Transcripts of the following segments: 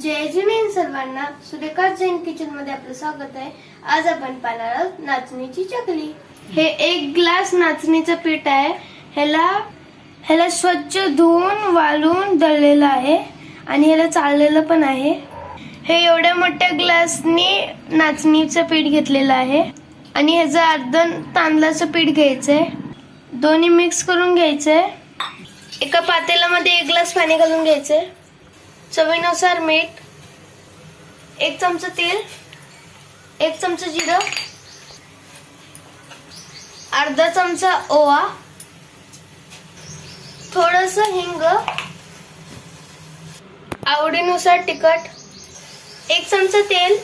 जय Zeeman सर्वांना. सुरेखा जैन किचनमध्ये आपलं स्वागत आहे. आज आपण पाहणार आहोत नाचणीची चकली. हे एक ग्लास नाचणीचं पीठ आहे. ह्याला ह्याला स्वच्छ धुवून वाळून दळलेलं आहे आणि ह्याला चाललेलं पण आहे. हे एवढ्या मोठ्या ग्लासनी नाचणीचं पीठ घेतलेलं आहे. आणि ह्याचं अर्ध तांदळाचं पीठ घ्यायचंय. दोन्ही मिक्स करून घ्यायचंय. एका पातेल्यामध्ये एक ग्लास पाणी घालून घ्यायचंय. चवीनुसार मीठ एक चमचा तेल एक चमचा जिरं अर्धा चमचा ओवा थोडस हिंग आवडीनुसार तिखट एक चमचा तेल.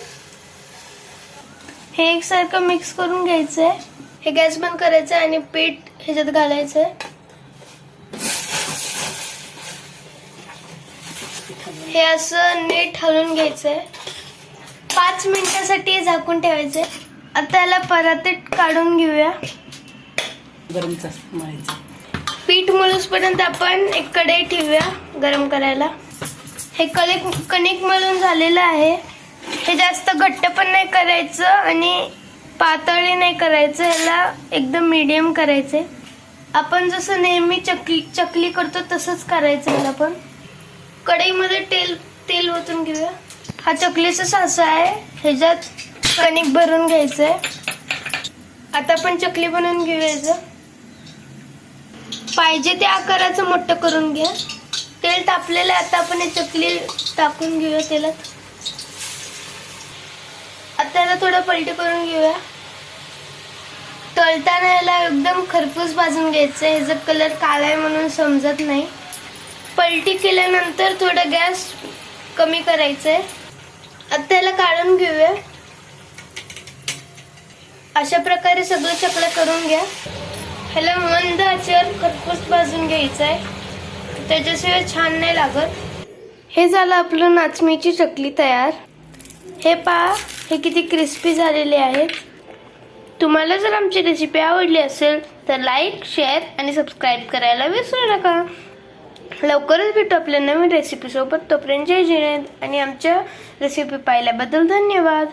हे एकसारखं मिक्स करून घ्यायचंय. हे गॅस बंद करायचं आणि पीठ ह्याच्यात घालायचंय. हे असं नीट हलवून घ्यायचंय. पाच मिनिटासाठी झाकून ठेवायचंय. आता याला परातीत काढून घेऊया. मळायचं. पीठ मळूसपर्यंत आपण एक कढई ठेवूया गरम करायला. हे कणिक कणिक मळून झालेलं आहे. हे जास्त घट्ट पण नाही करायचं आणि पातळी नाही करायचं. ह्याला एकदम मीडियम करायचे आपण जसं नेहमी चकली चकली करतो तसंच करायचं ह्याला पण. कढईमध्ये तेल तेल ओतून घेऊया. हा चकलीचा सासा आहे. ह्याच्यात कणिक भरून घ्यायचं आहे आता आपण चकली बनवून घेऊया पाहिजे त्या आकाराचं मोठं करून घ्या. तेल तापलेलं आहे आता आपण हे चकली टाकून घेऊया तेलात. आता याला थोडं पलटी करून घेऊया. तळताना याला एकदम खरपूस भाजून घ्यायचं ह्याचा कलर काळा आहे म्हणून समजत नाही. पलटी केल्यानंतर थोडं गॅस कमी करायचंय. आता त्याला काढून घेऊया. अशा प्रकारे सगळं चकलं करून घ्या. ह्याला मंद आचेवर खरपूस भाजून घ्यायचं आहे त्याच्याशिवाय छान नाही लागत. हे झालं आपलं नाचणीची चकली तयार. हे पहा हे किती क्रिस्पी झालेले आहेत. तुम्हाला जर आमची रेसिपी आवडली असेल तर लाईक शेअर आणि सबस्क्राईब करायला विसरू नका. लवकरच भेटू आपल्या नवीन रेसिपीसोबत तोपर्यंत जय जिने आणि आमच्या रेसिपी पाहिल्याबद्दल धन्यवाद.